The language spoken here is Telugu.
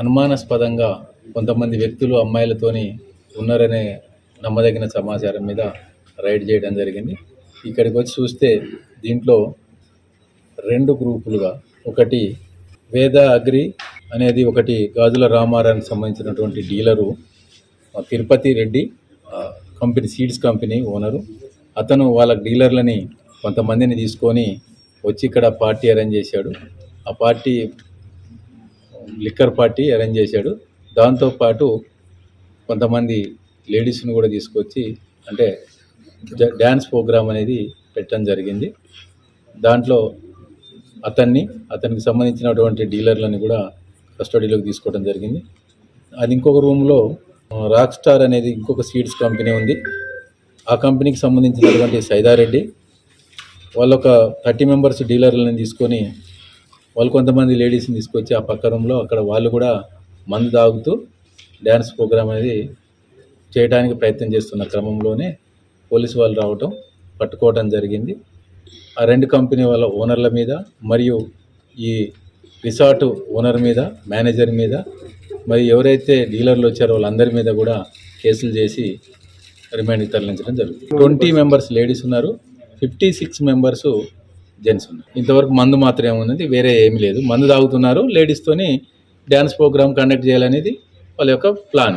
అనుమానాస్పదంగా కొంతమంది వ్యక్తులు అమ్మాయిలతోని ఉన్నారనే నమ్మదగిన సమాచారం మీద రైడ్ చేయడం జరిగింది. ఇక్కడికి వచ్చి చూస్తే దీంట్లో రెండు గ్రూపులుగా ఒకటి వేద అగ్రి అనేది ఒకటి గాజుల రామారానికి సంబంధించినటువంటి dealer Tirupati Reddy company seeds company owner. అతను వాళ్ళ డీలర్లని కొంతమందిని తీసుకొని వచ్చి ఇక్కడ పార్టీ అరేంజ్ చేశాడు. ఆ పార్టీ లిక్కర్ పార్టీ అరేంజ్ చేశాడు. దాంతోపాటు కొంతమంది లేడీస్ని కూడా తీసుకొచ్చి అంటే డ్యాన్స్ ప్రోగ్రామ్ అనేది పెట్టడం జరిగింది. దాంట్లో అతన్ని అతనికి సంబంధించినటువంటి డీలర్లని కూడా కస్టడీలోకి తీసుకోవడం జరిగింది. అది ఇంకొక రూమ్లో రాక్ స్టార్ అనేది ఇంకొక సీడ్స్ కంపెనీ ఉంది. ఆ కంపెనీకి సంబంధించినటువంటి సైదారెడ్డి వాళ్ళొక ఒక థర్టీ మెంబర్స్ డీలర్లను తీసుకొని వాళ్ళు కొంతమంది లేడీస్ని తీసుకొచ్చి ఆ పక్క రూమ్లో అక్కడ వాళ్ళు కూడా మందు తాగుతూ డ్యాన్స్ ప్రోగ్రామ్ అనేది చేయడానికి ప్రయత్నం చేస్తున్న క్రమంలోనే పోలీసు వాళ్ళు రావటం పట్టుకోవడం జరిగింది. ఆ రెండు కంపెనీ వాళ్ళ ఓనర్ల మీద మరియు ఈ రిసార్ట్ ఓనర్ మీద మేనేజర్ మీద మరి ఎవరైతే డీలర్లు వచ్చారో వాళ్ళందరి మీద కూడా కేసులు చేసి రిమైండ్కి తరలించడం జరుగుతుంది. ట్వంటీ మెంబర్స్ లేడీస్ ఉన్నారు. ఫిఫ్టీ సిక్స్ మెంబర్సు జెంట్స్ ఉన్నారు. ఇంతవరకు మందు మాత్రమే ఉన్నది వేరే ఏమీ లేదు. మందు తాగుతున్నారు లేడీస్తోని డ్యాన్స్ ప్రోగ్రామ్ కండక్ట్ చేయాలనేది వాళ్ళ యొక్క ప్లాన్.